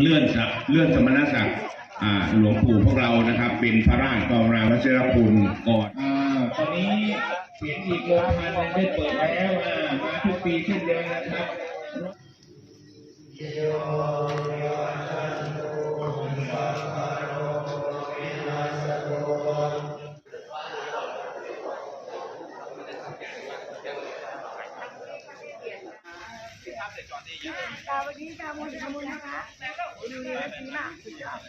เลื่อนศักดิ์เลื่อนสมณศักดิ์หลวงปู่พวกเรานะครับ เป็นพระราชกองรามวชิรคุณก่อนตอนนี้เสียงอีกโรงพันได้เปิดแล้วมาทุกปีเช่นเดียวกันนะครับ กาวันนี้กาโมจะทำบุญนะคะดูดีและดีมากสุดยอด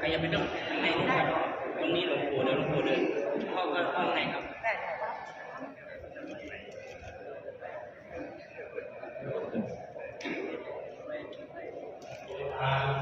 ก็ยังไม่ต้องข้างในนะครับตรงนี้หลวงปู่เดี๋ยวหลวงปู่เดินเข้าเข้าข้างในครับได้ครับท่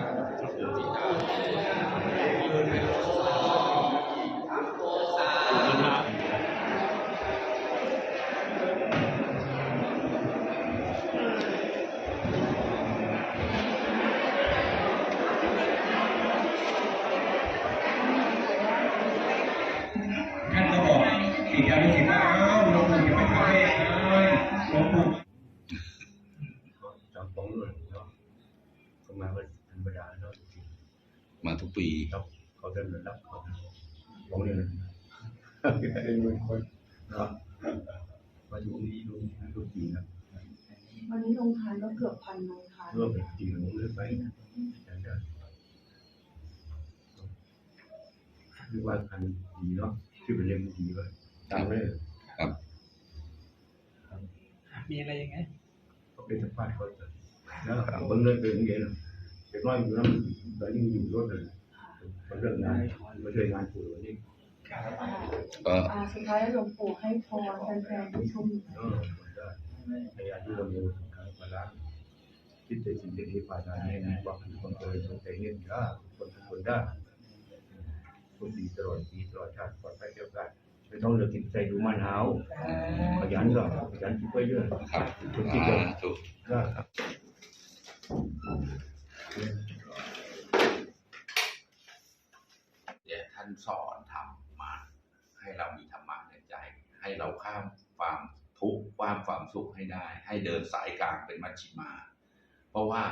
ก็มาเป็นธรรมดาเนาะจริงมาทุกปีๆครับเขาเดินระดับเขาลงเนี่ยนะเป็นมือคนเนาะมาอยู่นี่ดูดูจริงนะวันนี้ลงทานก็เกือบพันลงทานเรื่องเป็นจริงลงเลยไปนะแต่ก็เรียกว่าคันดีเนาะที่เป็นเรื่องดีเลยตามเลยครับ มีอะไรยังไงเขาเป็นสภาพเขา จะแล้วเบิ่งเลยเป็นอย่างเงี้ยนะเด็กน้อยอยู่นั่นตอนนี้อยู่รถเลยมันเรื่องงานมาช่วยงานปู่นี่ก็อ่าสุดท้ายหลวงปู่ให้พรแฟนๆที่ชมอยู่เออได้พยายามที่เรามีสังขารมาล้างคิดแต่สิ่งดีๆภายในนี้บอกถึงคนเคยสนใจเห็นได้คนทุกคนได้คนดีตลอดปีตลอดชาติปลอดภัยเกี่ยวกันไม่ต้องเลือกกินใจดูมันหาวขยันก็ขยันคิดไว้เยอะครับทุกที่เกิด ถูก ได้ เนี่ยท่าน สอนธรรมมาให้เรามีธรรมะในใจ ให้เราข้ามความทุกข์ความความสุขให้ได้ ให้เดินสายกลางเป็นมัชฌิมา เพราะว่า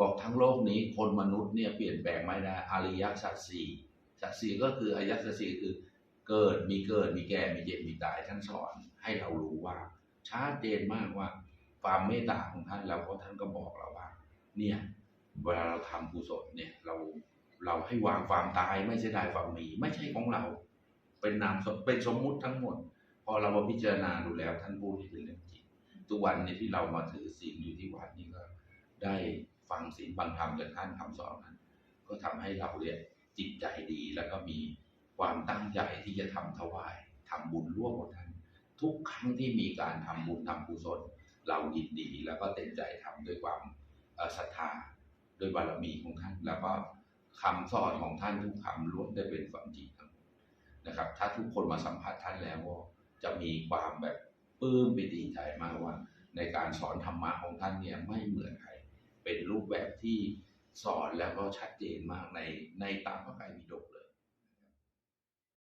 บอกทั้งโลกนี้คนมนุษย์เนี่ยเปลี่ยนแปลงไม่ได้อริยสัจสี่สัจสี่ก็คืออริยสัจสี่คือเกิดมีเกิดมีแก่มีเจ็บมีตายท่านสอนให้เรารู้ว่าชัดเจนมากว่าความเมตตาของท่านแล้วก็ท่านก็บอกเราว่า เนี่ยเวลาเราทำกุศลเนี่ยเรา เราให้วางความตายไม่ใช่ได้ความมี ไม่ใช่ของเรา เป็นนามเป็นสมมุติทั้งหมด พอเรามาพิจารณาดูแล้วท่านพูดที่เป็นเรื่องจริงทุกวันนี้ที่เรามาถือศีลอยู่ที่วัดนี่ก็ ได้ฟังศีลบางธรรมจากท่านคำสอนนั้นก็ทำให้เราเนี่ยจิตใจดีแล้วก็มีความตั้งใจที่จะทำถวายทำบุญร่วมกับท่านทุกครั้งที่มีการทำบุญทำกุศลเรายินดีแล้วก็เต็มใจทำด้วยความศรัทธาด้วยบารมีของท่านแล้วก็ คำสอนของท่านทุกคำล้วนได้เป็นความจริงทั้งหมดนะครับ ถ้าทุกคนมาสัมผัสท่านแล้วก็จะมีความแบบปลื้มปิติใจมากว่า ในการสอนธรรมะของท่านเนี่ยไม่เหมือนใครเป็นรูปแบบที่สอนแล้วก็ชัดเจนมากในในตามพระไตรปิฎก